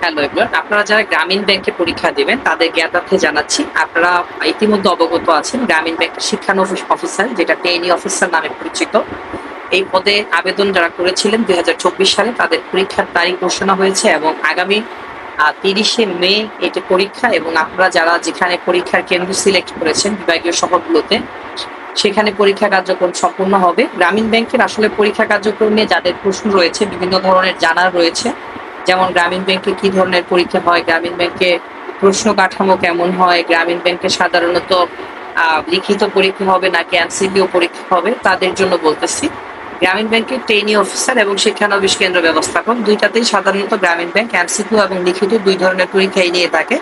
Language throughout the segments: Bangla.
হ্যালো এভরিওয়ান আপনারা যারা গ্রামীণ ব্যাংকে পরীক্ষা দেবেন, তাদের জ্ঞাতার্থে জানাচ্ছি, আপনারা ইতিমধ্যে অবগত আছেন, গ্রামীণ ব্যাংকের শিক্ষানবিশ অফিসার যেটা টেনি অফিসার নামে পরিচিত। এই পদে আবেদন যারা করেছিলেন দু হাজার চব্বিশ সালে, তাদের পরীক্ষার তারিখ ঘোষণা হয়েছে এবং আগামী তিরিশে মে এটি পরীক্ষা এবং আপনারা যারা যেখানে পরীক্ষার কেন্দ্র সিলেক্ট করেছেন, বিভাগীয় শহরগুলোতে, সেখানে পরীক্ষা কার্যক্রম সম্পূর্ণ হবে। গ্রামীণ ব্যাংকের আসলে পরীক্ষা কার্যক্রম নিয়ে যাদের প্রশ্ন রয়েছে, বিভিন্ন ধরনের জানার রয়েছে। যেমন গ্রামীণ ব্যাংকে কি ধরনের পরীক্ষা হয়, গ্রামীণ ব্যাংকে প্রশ্ন কাঠামো কেমন হয়, গ্রামীণ ব্যাংকে সাধারণত লিখিত পরীক্ষা হবে নাকি এমসিকিউ পরীক্ষা হবে, তাদের জন্য বলতেছি। গ্রামীণ ব্যাংকের ট্রেনি অফিসার এবং শিক্ষানবিশ কেন্দ্র ব্যবস্থাপক, দুইটাতেই সাধারণত গ্রামীণ ব্যাংক এমসিকিউ এবং লিখিত দুই ধরনের পরীক্ষাই নিয়ে থাকে,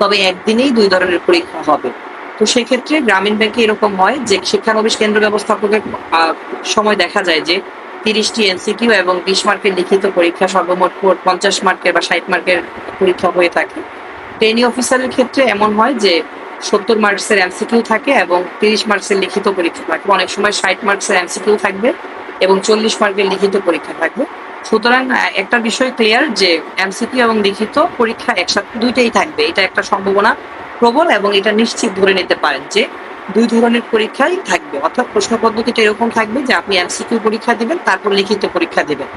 তবে একদিনেই দুই ধরনের পরীক্ষা হবে। তো সেক্ষেত্রে গ্রামীণ ব্যাংকে এরকম হয় যে, শিক্ষানবিশ কেন্দ্র ব্যবস্থাপকের সময় দেখা যায় যে তিরিশটি এনসিকিউ এবং বিশ মার্কের লিখিত পরীক্ষা সর্বমোট পঞ্চাশ মার্কের বা ষাট মার্কের পরীক্ষা হয়ে থাকে। ট্রেনি অফিসারের ক্ষেত্রে এমন হয় যে, সত্তর মার্কসের এমসিকিউ থাকে এবং তিরিশ মার্কসের লিখিত পরীক্ষা থাকে। অনেক সময় ষাট মার্কসের এমসিকিউ থাকবে এবং চল্লিশ মার্কের লিখিত পরীক্ষা থাকবে। সুতরাং একটা বিষয় ক্লিয়ার যে, এমসিকিউ এবং লিখিত পরীক্ষা একসাথে দুইটাই থাকবে। এটা একটা সম্ভাবনা প্রবল এবং এটা নিশ্চিত ধরে নিতে পারেন যে দুই ধরনের পরীক্ষাই থাকবে। অর্থাৎ প্রশ্ন পদ্ধতিটা এরকম থাকবে যে আপনি এমসিকিউ পরীক্ষা দিবেন, তারপর লিখিত পরীক্ষা দেবেন।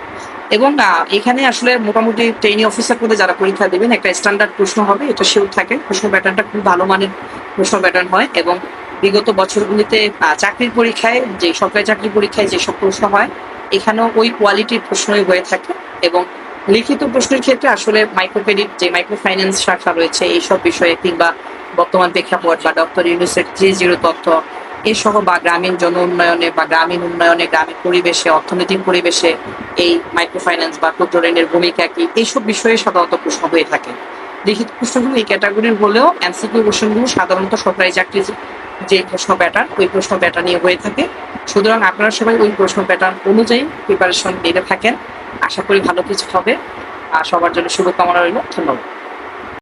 এবং এখানে আসলে মোটামুটি ট্রেনিং অফিসার পদে যারা পরীক্ষা দেবেন, একটা স্ট্যান্ডার্ড প্রশ্ন হবে, এটা শিওর থাকে। প্রশ্ন প্যাটার্নটা খুব ভালো মানের প্রশ্ন প্যাটার্ন হয় এবং বিগত বছরগুলিতে চাকরির পরীক্ষায়, যে সরকারি চাকরির পরীক্ষায় যেসব প্রশ্ন হয়, এখানেও ওই কোয়ালিটির প্রশ্নই হয়ে থাকে এবং লিখিত প্রশ্নের ক্ষেত্রে আসলে মাইক্রো ক্রেডিট যে মাইক্রো ফাইন্যান্স শাখা রয়েছে, এইসব বিষয়ে কিংবা বর্তমান প্রেক্ষাপট বা ডক্টর ইউনিসেফ যে জিরো তথ্য এসহ বা গ্রামীণ জন উন্নয়নে বা গ্রামীণ উন্নয়নে, গ্রামীণ পরিবেশে, অর্থনৈতিক পরিবেশে এই মাইক্রো ফাইন্যান্স বা ক্ষুদ্র ঋণের ভূমিকা কি? এইসব বিষয়ে সাধারণত প্রশ্ন হয়ে থাকে। লিখিত প্রশ্নগুলো এই ক্যাটাগরির হলেও এমসিকিউ প্রশ্নগুলো সাধারণত সরকারি চাকরির যে প্রশ্ন প্যাটার্ন ওই প্রশ্ন প্যাটার্ন নিয়ে হয়ে থাকে। সুতরাং আপনারা সবাই ওই প্রশ্ন প্যাটার্ন অনুযায়ী প্রিপারেশন নিতে থাকেন। আশা করি ভালো কিছু হবে। আর সবার জন্য শুভকামনা রইল। ধন্যবাদ।